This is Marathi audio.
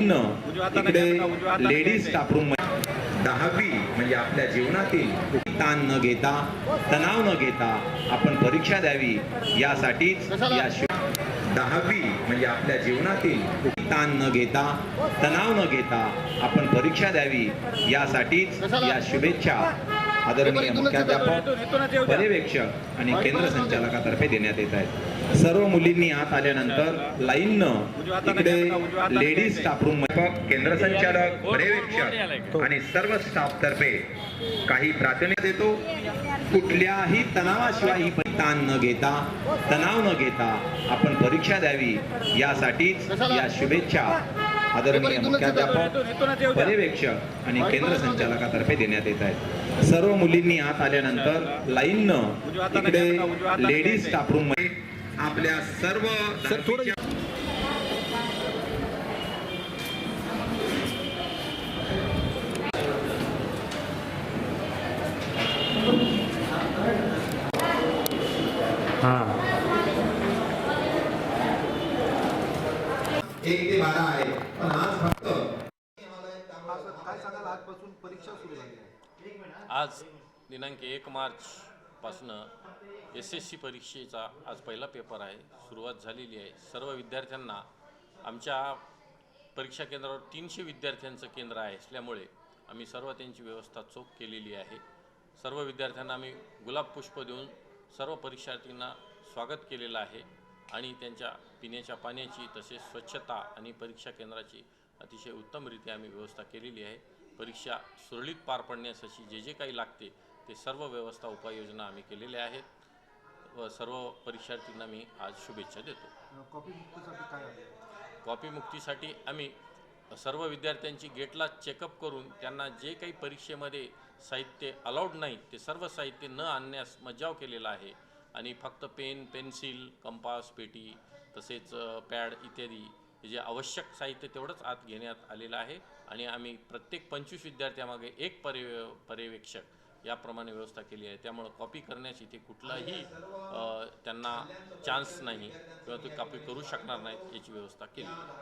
इकडे लेडीज स्टाफ रूम दहावी म्हणजे आपल्या जीवनातील ताण न घेता तणाव न घेता आपण परीक्षा द्यावी यासाठीच या दहावी म्हणजे आपल्या जीवनातील ताण न घेता तणाव न घेता आपण परीक्षा द्यावी यासाठीच या शुभेच्छा आदरणीय मुख्याध्यापक पर्यवेक्षक आणि केंद्र संचालकातर्फे देण्यात येत आहेत. सर्व मुलींनी आत आल्यानंतर लाईननं इकडे लेडीज स्टाफ रूम केंद्र संचालक पर्यवेक्षक आणि सर्व स्टाफ तर्फे काही प्राधान्य देतो. कुठल्याही तणावाशिवाय ही ताण न घेता तणाव न घेता आपण परीक्षा द्यावी. यासाठीच या शुभेच्छा आदरणीय मुख्याध्यापक पर्यवेक्षक आणि केंद्र संचालकातर्फे देण्यात येत आहेत. सर्व मुलींनी आत आल्यानंतर लाईननं इकडे लेडीज स्टाफ रूम आपल्या सर्व दहावीच्या- एक ते बारा आहे. पण आज फक्त काय सांगाल? आजपासून परीक्षा सुरू झाली आहे. आज दिनांक एक मार्चपासनं एस एस सी परीक्षेचा आज पहिला पेपर आहे. सुरुवात झालेली आहे. सर्व विद्यार्थ्यांना आमच्या परीक्षा केंद्रावर तीनशे विद्यार्थ्यांचं केंद्र आहे असल्यामुळे आम्ही सर्व त्यांची व्यवस्था चोख केलेली आहे. सर्व विद्यार्थ्यांना आम्ही गुलाब पुष्प देऊन सर्व परीक्षार्थींना स्वागत केलेलं आहे. आणि त्यांच्या पिण्याच्या पाण्याची तसेच स्वच्छता आणि परीक्षा केंद्राची अतिशय उत्तमरित्या आम्ही व्यवस्था केलेली आहे. परीक्षा सुरळीत पार पडण्यासाठी जे जे काही लागते ते सर्व व्यवस्था उपाययोजना आम्ही केलेल्या आहेत व सर्व परीक्षार्थींना मी आज शुभेच्छा देतो. कॉपी मुक्तीसाठी काय आहे? कॉपीमुक्तीसाठी आम्ही सर्व विद्यार्थ्यांची गेटला चेकअप करून त्यांना जे काही परीक्षेमध्ये साहित्य अलाउड नाही ते सर्व साहित्य न आणण्यास मज्जाव केलेला आहे. आणि फक्त पेन पेन्सिल कंपास पेटी तसेच पॅड इत्यादी हे जे आवश्यक साहित्य तेवढंच आत घेण्यात आलेलं आहे. आणि आम्ही प्रत्येक पंचवीस विद्यार्थ्यामागे एक पर्य पर्यवेक्षक याप्रमाणे व्यवस्था केली आहे. त्यामुळं कॉपी करण्याची इथे कुठलाही त्यांना चान्स नाही किंवा ते कॉपी करू शकणार नाहीत याची व्यवस्था केली.